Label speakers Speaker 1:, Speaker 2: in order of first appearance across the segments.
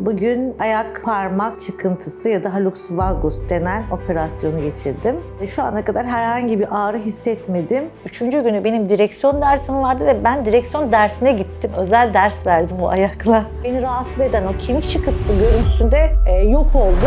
Speaker 1: Bugün ayak parmak çıkıntısı ya da hallux valgus denen operasyonu geçirdim. E, Şu ana kadar herhangi bir ağrı hissetmedim. Üçüncü günü benim direksiyon dersim vardı ve ben direksiyon dersine gittim. Özel ders verdim o ayakla. Beni rahatsız eden o kemik çıkıntısı görüntüsünde e, yok oldu.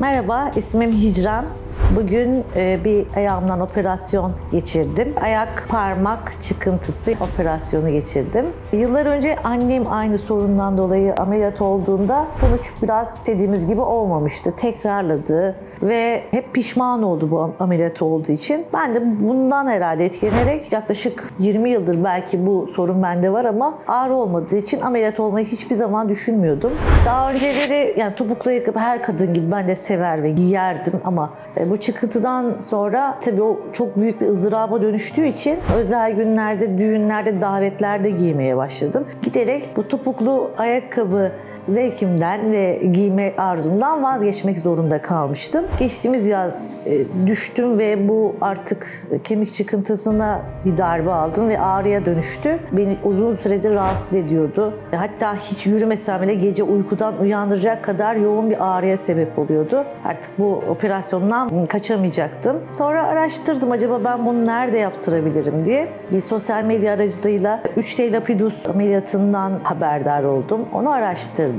Speaker 1: Merhaba, ismim Hicran. Bugün e, bir ayağımdan operasyon geçirdim. Ayak parmak çıkıntısı operasyonu geçirdim. Yıllar önce annem aynı sorundan dolayı ameliyat olduğunda sonuç biraz istediğimiz gibi olmamıştı. Tekrarladı ve hep pişman oldu bu ameliyat olduğu için. Ben de bundan herhalde etkilenerek yaklaşık 20 yıldır belki bu sorun bende var ama ağrı olmadığı için ameliyat olmayı hiçbir zaman düşünmüyordum. Daha önceleri yani topuklu ayakkabı her kadın gibi ben de sever ve giyerdim ama e, bu çıkıntıdan sonra tabii o çok büyük bir ızdıraba dönüştüğü için özel günlerde, düğünlerde, davetlerde giymeye başladım. Giderek bu topuklu ayakkabı zevkimden ve giyme arzumdan vazgeçmek zorunda kalmıştım. Geçtiğimiz yaz e, düştüm ve bu artık kemik çıkıntısına bir darbe aldım ve ağrıya dönüştü. Beni uzun süredir rahatsız ediyordu. Hatta hiç yürümesem bile gece uykudan uyandıracak kadar yoğun bir ağrıya sebep oluyordu. Artık bu operasyondan kaçamayacaktım. Sonra araştırdım acaba ben bunu nerede yaptırabilirim diye. Bir sosyal medya aracılığıyla 3D lapidus ameliyatından haberdar oldum. Onu araştırdım.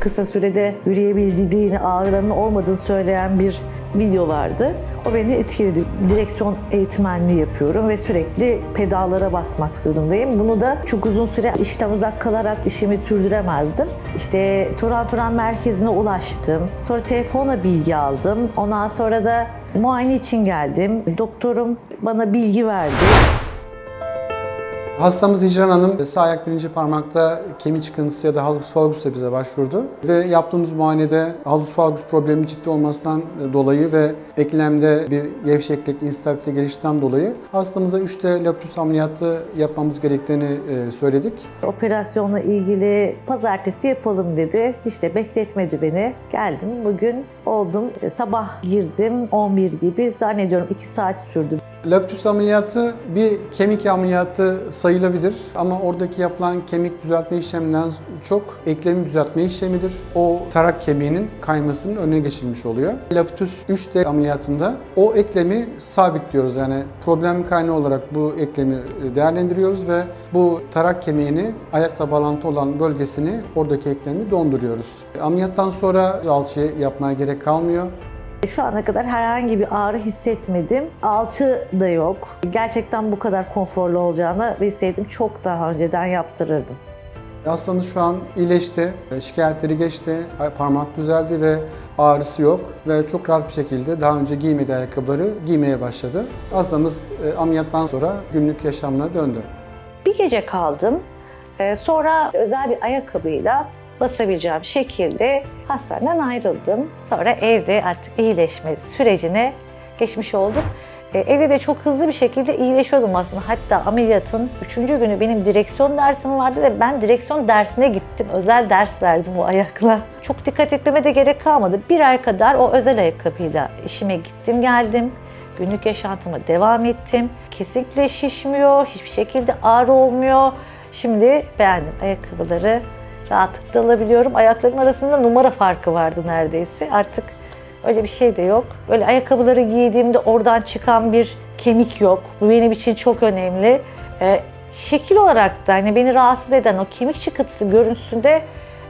Speaker 1: Kısa sürede yürüyebildiğini, ağrılarının olmadığını söyleyen bir video vardı. O beni etkiledi. Direksiyon eğitmenliği yapıyorum ve sürekli pedallara basmak zorundayım. Bunu da çok uzun süre işten uzak kalarak işimi sürdüremezdim. İşte Turan Turan merkezine ulaştım. Sonra telefonla bilgi aldım. Ondan sonra da muayene için geldim. Doktorum bana bilgi verdi.
Speaker 2: Hastamız Hicran Hanım sağ ayak birinci parmakta kemik çıkıntısı ya da hallux valgusla bize başvurdu. Ve yaptığımız muayenede hallux valgus problemi ciddi olmasından dolayı ve eklemde bir gevşeklik, instabilite gelişten dolayı hastamıza 3D lapidus ameliyatı yapmamız gerektiğini e, söyledik.
Speaker 1: Operasyonla ilgili pazartesi yapalım dedi. De bekletmedi beni. Geldim bugün oldum. Sabah girdim 11 gibi zannediyorum 2 saat sürdü.
Speaker 2: Lapidus ameliyatı bir kemik ameliyatı sayılabilir ama oradaki yapılan kemik düzeltme işleminden çok eklemi düzeltme işlemidir. O tarak kemiğinin kaymasının önüne geçilmiş oluyor. Lapidus 3D ameliyatında o eklemi sabitliyoruz yani problem kaynağı olarak bu eklemi değerlendiriyoruz ve bu tarak kemiğini ayakla bağlantı olan bölgesini oradaki eklemi donduruyoruz. Ameliyattan sonra alçı yapmaya gerek kalmıyor.
Speaker 1: Şu ana kadar herhangi bir ağrı hissetmedim. Alçı da yok. Gerçekten bu kadar konforlu olacağını bilseydim çok daha önceden yaptırırdım.
Speaker 2: Hastamız şu an iyileşti, şikayetleri geçti, parmak düzeldi ve ağrısı yok ve çok rahat bir şekilde daha önce giymediği ayakkabıları giymeye başladı. Hastamız e, ameliyattan sonra günlük yaşamına döndü.
Speaker 1: Bir gece kaldım. Ee, Sonra özel bir ayakkabıyla basabileceğim şekilde hastaneden ayrıldım. Sonra evde artık iyileşme sürecine geçmiş oldum. Ee, Evde de çok hızlı bir şekilde iyileşiyordum aslında. Hatta ameliyatın üçüncü günü benim direksiyon dersim vardı ve ben direksiyon dersine gittim. Özel ders verdim o ayakla. Çok dikkat etmeme de gerek kalmadı. Bir ay kadar o özel ayakkabıyla işime gittim geldim. Günlük yaşantıma devam ettim. Kesinlikle şişmiyor, hiçbir şekilde ağrı olmuyor. Şimdi beğendim ayakkabıları rahatlıkla alabiliyorum. Ayaklarım arasında numara farkı vardı neredeyse. Artık öyle bir şey de yok. Öyle ayakkabıları giydiğimde oradan çıkan bir kemik yok. Bu benim için çok önemli. Ee, şekil olarak da hani beni rahatsız eden o kemik çıkıntısı görüntüsünde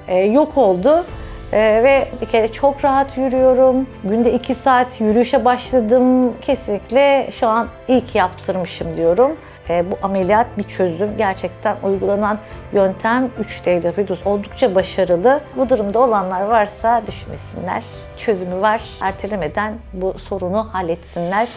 Speaker 1: e, yok oldu. Ee, ve bir kere çok rahat yürüyorum. Günde 2 saat yürüyüşe başladım. Kesinlikle şu an iyi ki yaptırmışım diyorum. Ee, bu ameliyat bir çözüm. Gerçekten uygulanan yöntem 3D lapidus oldukça başarılı. Bu durumda olanlar varsa düşünmesinler. Çözümü var. Ertelemeden bu sorunu halletsinler.